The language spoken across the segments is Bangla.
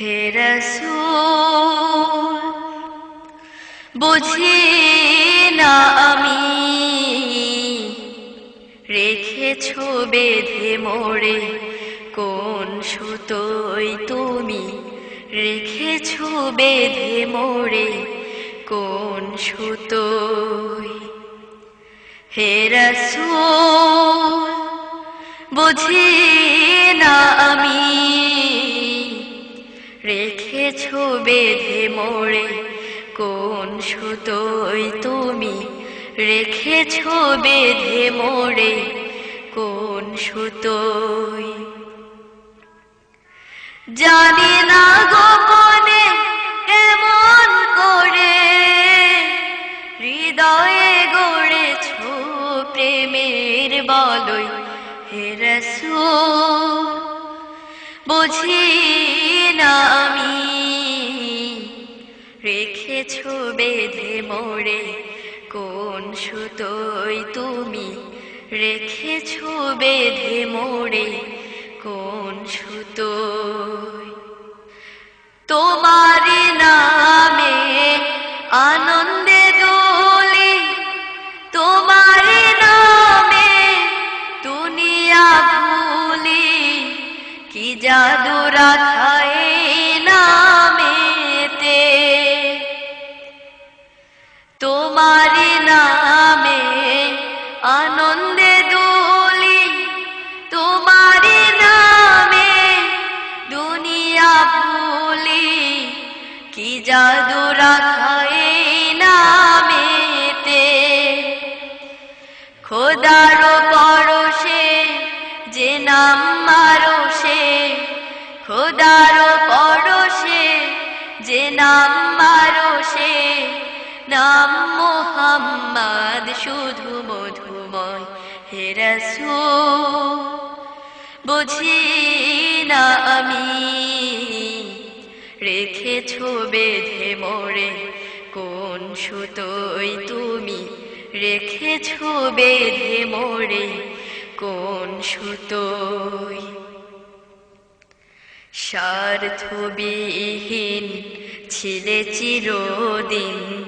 হে রসূল, বুঝি না আমি রেখেছ বেঁধে মোড়ে কোন সুতোই তুমি? রেখেছ বেঁধে মোড়ে কোন সুতোই? হে রসূল, বুঝি মোড়ে। কোন সুতোই তুমি রেখেছ বেঁধে মোড়ে? কোন সুতোই? জানি না গোপনে এমন করে। হৃদয়ে গড়েছ প্রেমের বলই হে রসূল। বুঝি না রেখেছ বেঁধে মোড়ে? কোন সুতোই তুমি রেখেছ বেঁধে মোড়ে? কোন সুতোই? তোমার নামে আনন্দে দোলে তোমার নামে দুনিয়া ভুলি, কি জাদু রাখায় তোমার নামে আনন্দে দোলি, তোমার নামে দুনিয়া ভুলি কি জাদু রাখায় নামেতে? খোদার পরশে যে নাম মারো সে, খোদার পরশে যে নাম নাম মোহাম্মদ, শুধু মধুময় হে রসূল। বুঝি না আমি রেখেছ বেঁধে মোড়ে, কোন সুতোই তুমি রেখেছ বেঁধে মোড়ে, কোন সুতোই? স্বার্থবিহীন ছিলে চিরদিন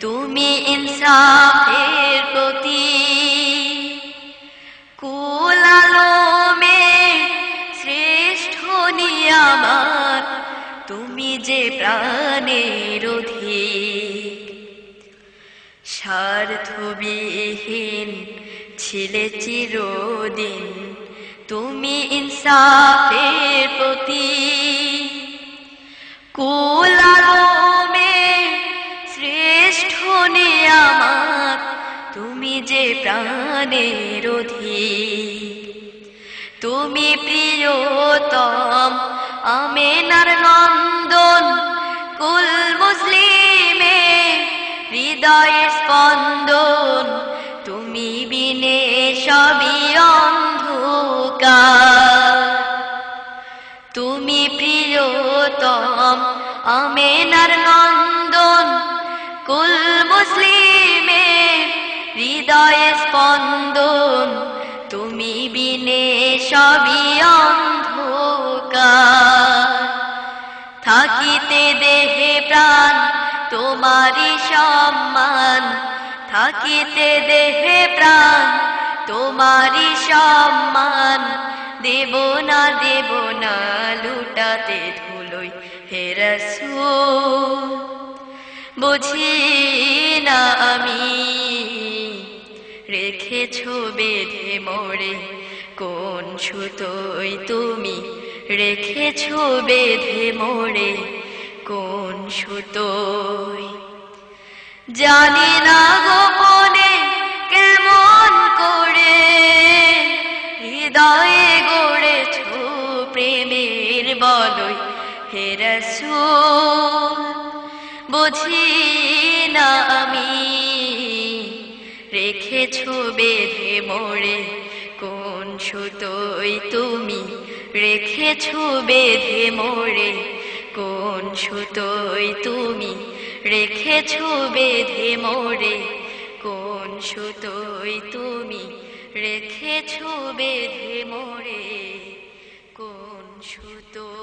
তুমি ইনসাফের প্রতি কুলালোমে শ্রেষ্ঠ নিয়ামাত তুমি যে প্রাণের অধিক। স্বার্থবিহীন ছিলে চিরদিন, তুমি ইনসাফের প্রতি। কুলালোমে প্রাণের অধিক তুমি প্রিয়তম আমেনার নন্দন, কুল মুসলিমে হৃদয়ের স্পন্দন। তুমি বিনে সবই অন্ধকার। তুমি প্রিয়তম আমেনার নন্দন, কুল মুসলিমে হৃদয়ে স্পন্দন, তুমি বিনে সবই অন্ধকার। থাকিতে দেহে প্রাণ, তোমারই সম্মান। থাকিতে দেহে প্রাণ, তোমারই সম্মান। দেব না দেব না, লুটাতে ধুলোই হে রসূল। বুঝি না আমি রেখেছ বেঁধে মোড়ে? কোন সুতোই তুমি রেখেছ বেঁধে মোড়ে? কোন সুতোই? জানি না গোপনে কেমন করে। হৃদয়ে গড়েছ প্রেমের বলই হে রসূল। বুঝি না আমি রেখেছ বেঁধে মোড়ে? কোন সুতোই তুমি রেখেছ বেঁধে মোড়ে? কোন সুতোই তুমি রেখেছ বেঁধে মোড়ে? কোন সুতোই তুমি রেখেছ বেঁধে মোড়ে? কোন সুতো